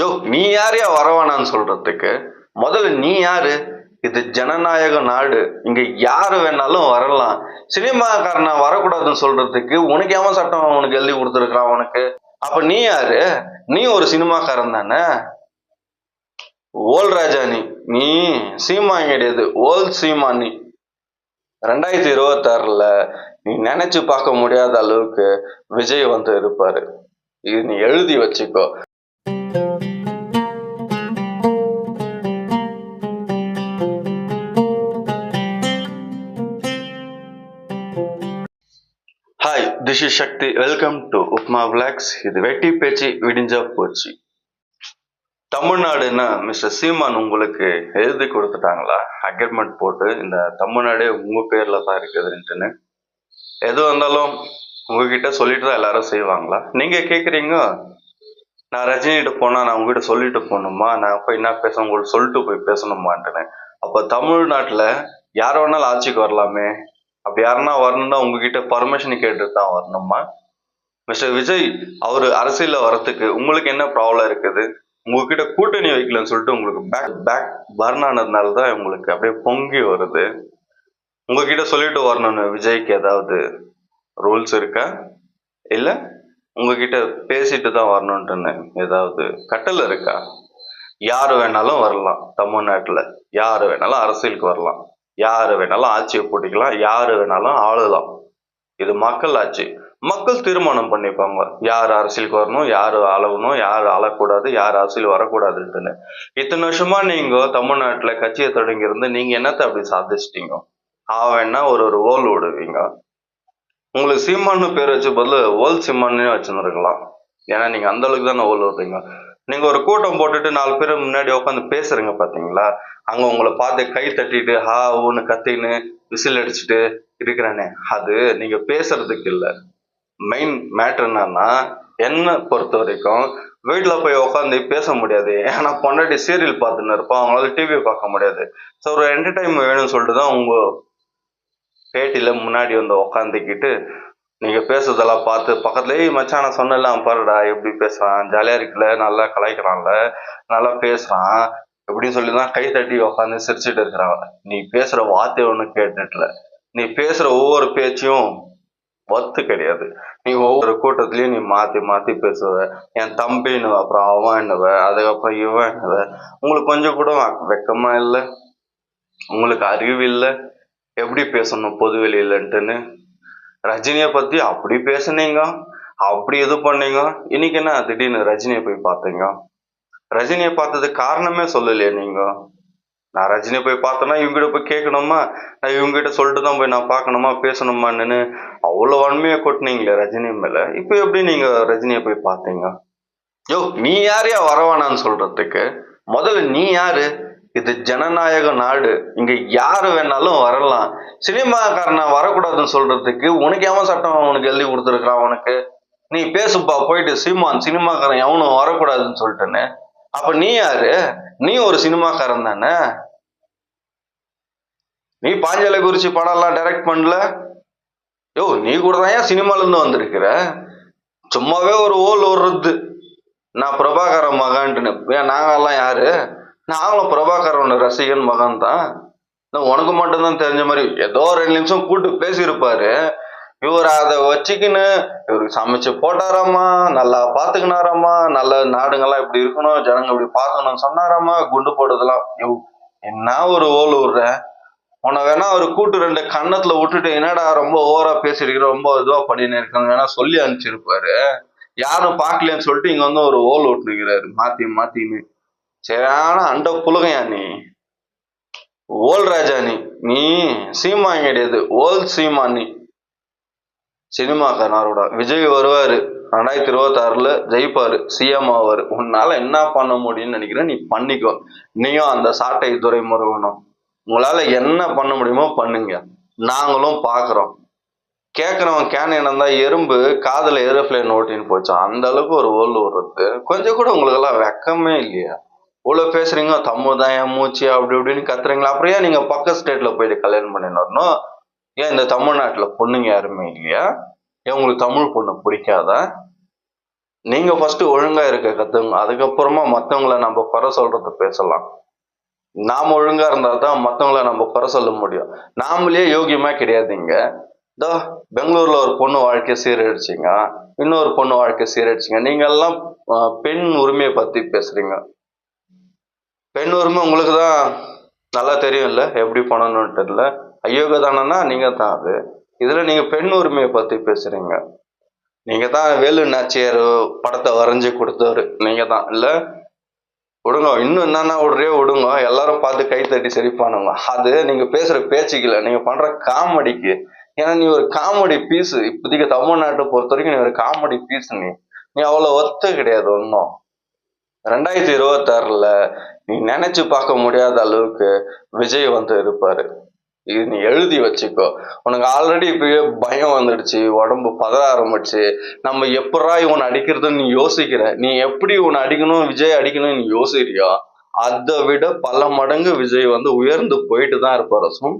யோ நீ யாரையா வரவானான்னு சொல்றதுக்கு? முதல்ல நீ யாரு? இது ஜனநாயக நாடு. இங்க யாரு வேணாலும் வரலாம். சினிமாக்காரனா வரக்கூடாதுன்னு சொல்றதுக்கு உனக்கு ஏமா சட்டம் உனக்கு எழுதி கொடுத்துருக்கான் உனக்கு? அப்ப நீ யாரு? நீ ஒரு சினிமாக்காரன் தானே? ஓல் ராஜா நீ. நீ சீமா கிடையாது ஓல் சீமா நீ. ரெண்டாயிரத்தி இருபத்தாறுல நீ நினைச்சு பார்க்க முடியாத அளவுக்கு விஜய் வந்து இருப்பாரு. இது நீ எழுதி வச்சுக்கோ. Hi this is Sakthi welcome to upma vlogs இது வெட்டி பேச்சு விடிஞ்சா போச்சு. தமிழ்நாடுன்னா மிஸ்டர் சீமான் உங்களுக்கு எழுதி கொடுத்துட்டாங்களா? அக்ரிமெண்ட் போட்டு இந்த தமிழ்நாடே உங்க பேர்ல தான் இருக்குதுன்ட்டுன்னு. எது வந்தாலும் உங்ககிட்ட சொல்லிட்டு தான் எல்லாரும் செய்வாங்களா? நீங்க கேக்குறீங்க நான் ரஜினிகிட்ட போனா நான் உங்ககிட்ட சொல்லிட்டு போகணுமா? நான் போய் என்ன பேச உங்களுக்கு சொல்லிட்டு போய் பேசணுமான்ட்டுன்னு. அப்ப தமிழ்நாட்டுல யார் வேணாலும் ஆட்சிக்கு வரலாமே. அப்படி யாருன்னா வரணும்னா உங்ககிட்ட பர்மிஷன் கேட்டு தான் வரணுமா? மிஸ்டர் விஜய் அவர் அரசியலில் வரத்துக்கு உங்களுக்கு என்ன ப்ராப்ளம் இருக்குது? உங்ககிட்ட கூட்டணி வைக்கலன்னு சொல்லிட்டு உங்களுக்கு பேக் பேக் பர்ன் ஆனதுனால தான் உங்களுக்கு அப்படியே பொங்கி வருது. உங்ககிட்ட சொல்லிட்டு வரணும்னு விஜய்க்கு ஏதாவது ரூல்ஸ் இருக்கா? இல்லை உங்ககிட்ட பேசிட்டு தான் வரணுன்ட்டுன்னு ஏதாவது கட்டளை இருக்கா? யார் வேணாலும் வரலாம் தமிழ்நாட்டில். யார் வேணாலும் அரசியலுக்கு வரலாம். யார் வேணாலும் ஆட்சியை போட்டிக்கலாம் யார் வேணாலும் ஆளலாம். இது மக்கள் ஆட்சி. மக்கள் தீர்மானம் பண்ணிப்பாங்க. யார் அரசியலுக்கு வரணும் யார் அளவணும் யார் ஆளக்கூடாது யார் அரசியல் வரக்கூடாதுன்னு இத்தனை வருஷமா நீங்க தமிழ்நாட்டுல கட்சியை தொடங்கி இருந்து நீங்க என்னத்தை அப்படி சாதிச்சிட்டீங்க? ஆவேன்னா ஒரு ஒரு ஓல் விடுவீங்க? உங்களுக்கு சீமான்னு பேர் வச்ச பதில் ஓல் சீமானே வச்சுருந்துருக்கலாம். ஏன்னா நீங்க அந்த அளவுக்கு தானே ஓல் விடுறீங்க நீங்க ஒரு கூட்டம் போட்டுட்டு நாலு பேர் முன்னாடி உட்காந்து பேசுறீங்க பாத்தீங்களா? அங்க உங்களை பார்த்து கை தட்டிட்டு ஹா ஊன்னு கத்தின்னு விசில் அடிச்சுட்டு இருக்கிறானே. அது நீங்க பேசுறதுக்கு இல்லை. மெயின் மேட்டர் என்னன்னா என்ன பொறுத்த வரைக்கும் வீட்டில் போய் உட்காந்து பேச முடியாது. ஏன்னா பொண்டாட்டி சீரியல் பார்த்துன்னு இருப்போம் அவங்களால டிவி பார்க்க முடியாது. ஸோ ஒரு என்டர்டைன்மெண்ட் வேணும்னு சொல்லிட்டு தான் உங்க பேட்டியில முன்னாடி வந்து உக்காந்துக்கிட்டு நீங்கள் பேசுறதெல்லாம் பார்த்து பக்கத்துலேயே மச்சான் நான் சொன்னேன்ல பாருடா எப்படி பேசுகிறான் ஜாலியாக இருக்குல்ல நல்லா கலாய்க்கிறான்ல நல்லா பேசுகிறான் எப்படின்னு சொல்லி தான் கை தட்டி உட்காந்து சிரிச்சுட்டு இருக்கிறான். நீ பேசுகிற வார்த்தை ஒன்றும் கேட்டுட்டுல. நீ பேசுகிற ஒவ்வொரு பேச்சையும் ஒத்து கிடையாது. நீ ஒவ்வொரு கூட்டத்திலயும் நீ மாத்தி மாத்தி பேசுவ. என் தம்பின்னுவ அப்புறம் அவன் என்னவ அதுக்கப்புறம் இவன் என்னவ? உங்களுக்கு கொஞ்சம் கூட வெக்கமா இல்லை? உங்களுக்கு அறிவு இல்லை? எப்படி பேசணும் பொது வெளியிலன்ட்டுன்னு? ரஜினியை பற்றி அப்படி பேசுனீங்க அப்படி இது பண்ணீங்க. இன்னைக்கு என்ன திடீர்னு ரஜினியை போய் பார்த்தீங்க? ரஜினியை பார்த்ததுக்கு காரணமே சொல்லலையே நீங்க. நான் ரஜினியை போய் பார்த்தேன்னா இவங்ககிட்ட போய் கேட்கணுமா? நான் இவங்ககிட்ட சொல்லிட்டு தான் போய் நான் பார்க்கணுமா பேசணுமான்னு அவ்வளோ வன்மையை கொட்டினீங்களே ரஜினி மேலே. இப்போ எப்படி நீங்கள் ரஜினியை போய் பார்த்தீங்க? யோ நீ யாரையா வரவானான்னு சொல்கிறதுக்கு முதல்ல நீ யாரு? இது ஜனநாயக நாடு. இங்க யாரு வேணாலும் வரலாம். சினிமாக்காரன் வரக்கூடாதுன்னு சொல்றதுக்கு உனக்கு எவன் சட்டம் உனக்கு எழுதி கொடுத்துருக்கான் உனக்கு? நீ பேசுப்பா போயிட்டு சீமான் சினிமாக்காரன் எவனும் வரக்கூடாதுன்னு சொல்லிட்டேன்னு. அப்ப நீ யாரு? நீ ஒரு சினிமாக்காரன் தானே? நீ பாஞ்சாலை குறிச்சி படம்லாம் டைரக்ட் பண்ணல? யோ நீ கூட தான் ஏன் சினிமால இருந்து வந்திருக்கிற? சும்மாவே ஒரு ஓல் ஓடுறது. நான் பிரபாகரன் மகான்ட்டுன்னு. ஏன் நாங்கெல்லாம் யாரு? நாங்களும் பிரபாகரோட ரசிகன் மகன் தான் உனக்கு மட்டும்தான் தெரிஞ்ச மாதிரி ஏதோ ரெண்டு நிமிஷம் கூட்டு பேசியிருப்பாரு. இவர் அதை வச்சுக்கின்னு இவருக்கு சமைச்சு போட்டாராமா நல்லா பாத்துக்கினாராமா நல்ல நாடுங்கெல்லாம் இப்படி இருக்கணும் ஜனங்க இப்படி பார்க்கணும்னு சொன்னாராமா குண்டு போடுறதெல்லாம். என்ன ஒரு ஓல் விடுற உன்னை வேணா அவர் கூட்டு ரெண்டு கன்னத்துல விட்டுட்டு என்னடா ரொம்ப ஓவரா பேசிருக்கிற ரொம்ப இதுவா பண்ணின்னு இருக்காங்க வேணா சொல்லி அனுப்பிச்சிருப்பாரு. யாரும் பார்க்கலன்னு சொல்லிட்டு இங்க வந்து ஒரு ஓல் விட்டுருக்கிறாரு மாத்தி மாத்தின்னு. சரியான அண்ட புலகையா நீ? ஓல் ராஜா நீ. நீ சீமா கிடையாது ஓல் சீமா நீ. சினிமாக்காரனோட விஜய் வருவாரு. ரெண்டாயிரத்தி இருபத்தாறுல ஜெயிப்பாரு. சிஎம் ஆவாரு. உன்னால என்ன பண்ண முடியும்னு நினைக்கிறேன் நீ பண்ணிக்கோ. நீயும் அந்த சாட்டை துறைமுருகனும். உங்களால என்ன பண்ண முடியுமோ பண்ணுங்க. நாங்களும் பாக்குறோம். கேட்கறவன் கேன் என்னந்தா எறும்பு காதுல ஏரோப்ளேன் ஓட்டின்னு போச்சு. அந்த அளவுக்கு ஒரு ஓல் விடுறது கொஞ்சம் கூட உங்களுக்கு எல்லாம் வெக்கமே இல்லையா? இவ்வளவு பேசுறீங்க தம்மு தான் என் மூச்சு அப்படி இப்படின்னு கத்துறீங்களா? அப்புறம் ஏன் நீங்க பக்க ஸ்டேட்ல போயிட்டு கல்யாணம் பண்ணின்னு வரணும்? ஏன் இந்த தமிழ்நாட்டுல பொண்ணுங்க யாருமே இல்லையா? ஏன் உங்களுக்கு தமிழ் பொண்ணு பிடிக்காதா? நீங்க ஃபர்ஸ்ட் ஒழுங்கா இருக்க கத்துங்க. அதுக்கப்புறமா மற்றவங்கள நம்ம குறை சொல்கிறத பேசலாம். நாம் ஒழுங்கா இருந்தா தான் மற்றவங்கள நம்ம குறை சொல்ல முடியும். நாமளே யோகியமா கிடையாதுங்க. இதோ பெங்களூர்ல ஒரு பொண்ணு வாழ்க்கை சீரழிச்சிங்க. இன்னொரு பொண்ணு வாழ்க்கை சீரழிச்சிங்க. நீங்க எல்லாம் பெண் உரிமையை பத்தி பேசுறீங்க. பெண் உரிமை உங்களுக்கு தான் நல்லா தெரியும்ல எப்படி பண்ணணும்னு தெரியல. ஐயோக தானன்னா நீங்கள் தான் அது. இதில் நீங்கள் பெண் உரிமையை பற்றி பேசுகிறீங்க நீங்கள் தான் வேலு நாச்சியார் படத்தை வரைஞ்சி கொடுத்தவர். நீங்கள் தான் இல்லை விடுங்க. இன்னும் என்னென்ன விடுறே விடுங்க. எல்லாரும் பார்த்து கை தட்டி சிரிப்பானுங்க. அது நீங்கள் பேசுகிற பேச்சுக்கு நீங்கள் பண்ணுற காமெடிக்கு. ஏன்னா நீ ஒரு காமெடி பீஸு இப்போதைக்கு தமிழ்நாட்டை பொறுத்த வரைக்கும் நீ ஒரு காமெடி பீஸ் நீ. நீ அவ்வளோ ஒத்து கிடையாது ஒன்றும் ரெண்டாயிரத்தி இருபத்தாறுல நீ நினைச்சு பார்க்க முடியாத அளவுக்கு விஜய் வந்து இருப்பாரு. இது நீ எழுதி வச்சுக்கோ. உனக்கு ஆல்ரெடி இப்பயே பயம் வந்துடுச்சு உடம்பு பதற ஆரம்பிச்சு. நம்ம எப்படா இவனை அடிக்கிறதுன்னு நீ யோசிக்கிற? நீ எப்படி இவனை அடிக்கணும் விஜய் அடிக்கணும் நீ யோசிக்கிறியோ அதை விட பல மடங்கு விஜய் வந்து உயர்ந்து போயிட்டு தான் இருப்பார். சும்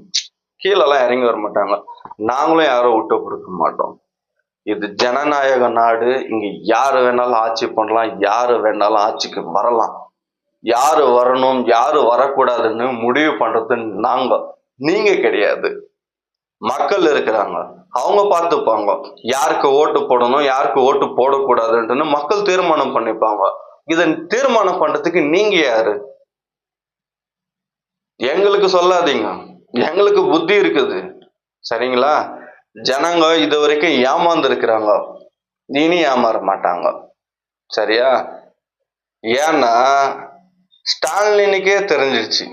கீழெல்லாம் இறங்கி வர மாட்டாங்க நாங்களும் யாரும் விட்டு கொடுக்க மாட்டோம். இது ஜனநாயக நாடு. இங்க யாரு வேணாலும் ஆட்சி பண்ணலாம் யாரு வேணாலும் ஆட்சிக்கு வரலாம். யாரு வரணும் யாரு வரக்கூடாதுன்னு முடிவு பண்றது நாங்க. நீங்க கிடையாது. மக்கள் இருக்கிறாங்க. அவங்க பார்த்துப்பாங்க. யாருக்கு ஓட்டு போடணும் யாருக்கு ஓட்டு போடக்கூடாதுன்ட்டுன்னு மக்கள் தீர்மானம் பண்ணிப்பாங்க. இதை தீர்மானம் பண்றதுக்கு நீங்க யாரு? எங்களுக்கு சொல்லாதீங்க. எங்களுக்கு புத்தி இருக்குது. சரிங்களா? ஜனங்க இது வரைக்கும் ஏமாந்து இருக்கிறாங்க இனி ஏமாற மாட்டாங்க சரியா? ஏன்னா ஸ்டாலினுக்கே தெரிஞ்சிடுச்சு.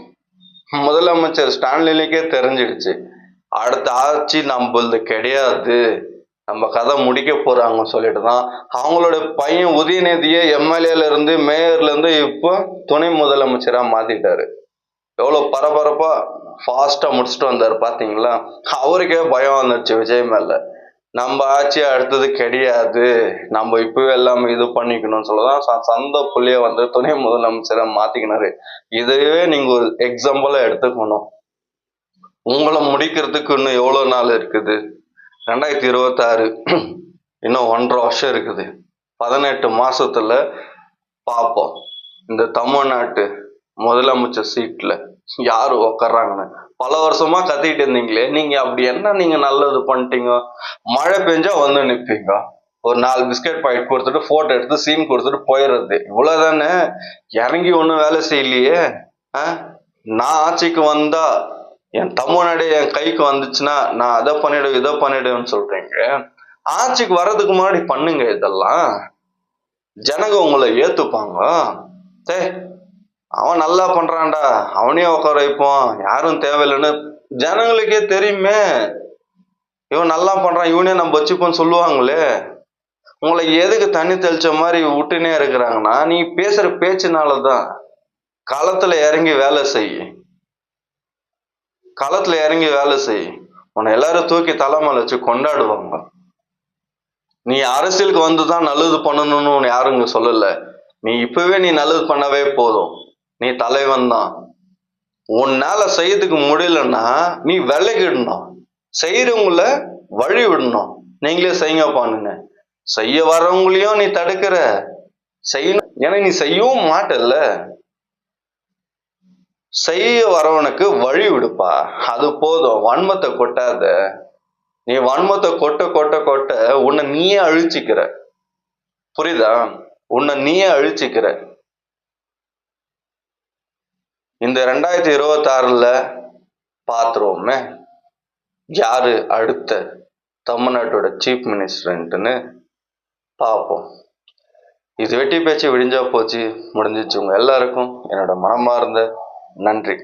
முதலமைச்சர் ஸ்டாலினுக்கே தெரிஞ்சிடுச்சு. அடுத்த ஆட்சி நம்மளது கிடையாது. நம்ம கதை முடிக்க போறாங்கன்னு சொல்லிட்டு தான் அவங்களோட பையன் உதயநிதியை எம்எல்ஏல இருந்து மேயர்ல இருந்து இப்போ துணை முதலமைச்சரா மாத்திட்டாரு. எவ்வளவு பரபரப்பா ஃபாஸ்ட்டாக முடிச்சுட்டு வந்தார் பார்த்தீங்களா அவருக்கே பயம் வந்துடுச்சு விஜய் மேலே. நம்ம ஆட்சி அடுத்தது கிடையாது. நம்ம இப்பவே எல்லாமே இது பண்ணிக்கணும்னு சொல்லதான் ச- சொந்த புள்ளைய வந்து துணை முதலமைச்சரை மாத்திக்கினாரு. இதுவே நீங்க ஒரு எக்ஸாம்பிளா எடுத்துக்கணும். உங்களை முடிக்கிறதுக்கு இன்னும் எவ்வளவு நாள் இருக்குது? ரெண்டாயிரத்தி இருபத்தாறு இன்னும் ஒன்றரை வருஷம் இருக்குது. பதினெட்டு மாசத்துல பார்ப்போம் இந்த தமிழ்நாட்டு முதலமைச்சர் சீட்ல யாரு உக்காடுறாங்கன்னு பல வருஷமா கத்திட்டு இருந்தீங்களே நீங்க அப்படி என்ன நீங்க நல்லது பண்ணிட்டீங்க? மழை பெஞ்சா வந்து நிப்பீங்க. ஒரு நாலு பிஸ்கட் பாக்கெட் கொடுத்துட்டு போட்டோ எடுத்து சீன் கொடுத்துட்டு போயிடுறது இவ்வளவுதானே? இறங்கி ஒன்றும் வேலை செய்யலையே. ஆ? நான் ஆட்சிக்கு வந்தா என் தமிழ்நாடு என் கைக்கு வந்துச்சுன்னா நான் அதை பண்ணிடுவேன் இதை பண்ணிடுவேன்னு சொல்றீங்க. ஆட்சிக்கு வர்றதுக்கு முன்னாடி பண்ணுங்க இதெல்லாம். ஜனங்க உங்களை ஏத்துப்பாங்க. சே அவன் நல்லா பண்றான்டா. அவனையும் உட்கார வைப்போம். யாரும் தேவையில்லைன்னு ஜனங்களுக்கே தெரியுமே. இவன் நல்லா பண்றான். இவனே நம்ம வச்சுப்போம்னு சொல்லுவாங்களே. உங்களை எதுக்கு தண்ணி தெளிச்ச மாதிரி விட்டுனே இருக்கிறாங்கன்னா நீ பேசுற பேச்சுனாலதான் களத்துல இறங்கி வேலை செய். களத்துல இறங்கி வேலை செய். உன்னை எல்லாரும் தூக்கி தலைமையில வச்சு கொண்டாடுவாங்க. நீ அரசியலுக்கு வந்துதான் நல்லது பண்ணணும்னு உன்னை யாரும் இங்கே சொல்லல. நீ இப்பவே நீ நல்லது பண்ணவே போதும். நீ தலைவன் தான். உன்னால செய்யறதுக்கு முடியலன்னா நீ விலகிடணும் செய்யறவங்கள வழி விடணும். நீங்களே செய்யுங்கப்பான்னு செய்ய வரவங்களையும் நீ தடுக்கிற. செய்யணும். ஏன்னா நீ செய்யவும் மாட்டல்ல. செய்ய வரவனுக்கு வழி விடுப்பா. அது போதும். வன்மத்தை கொட்டாத. நீ வன்மத்தை கொட்ட கொட்ட கொட்ட உன்னை நீயே அழிச்சிக்கிற. புரியுதா? உன்னை நீயே அழிச்சிக்கிற. இந்த ரெண்டாயிரத்தி இருபத்தி ஆறுல பாத்துருவோமே. யாரு அடுத்த தமிழ்நாட்டோட சீஃப் மினிஸ்டர்ன்ட்டுன்னு பார்ப்போம் இது வெட்டி பேச்சு விடிஞ்சா போச்சு முடிஞ்சிச்சு உங்க எல்லாருக்கும். என்னோட மனமார்ந்த நன்றி.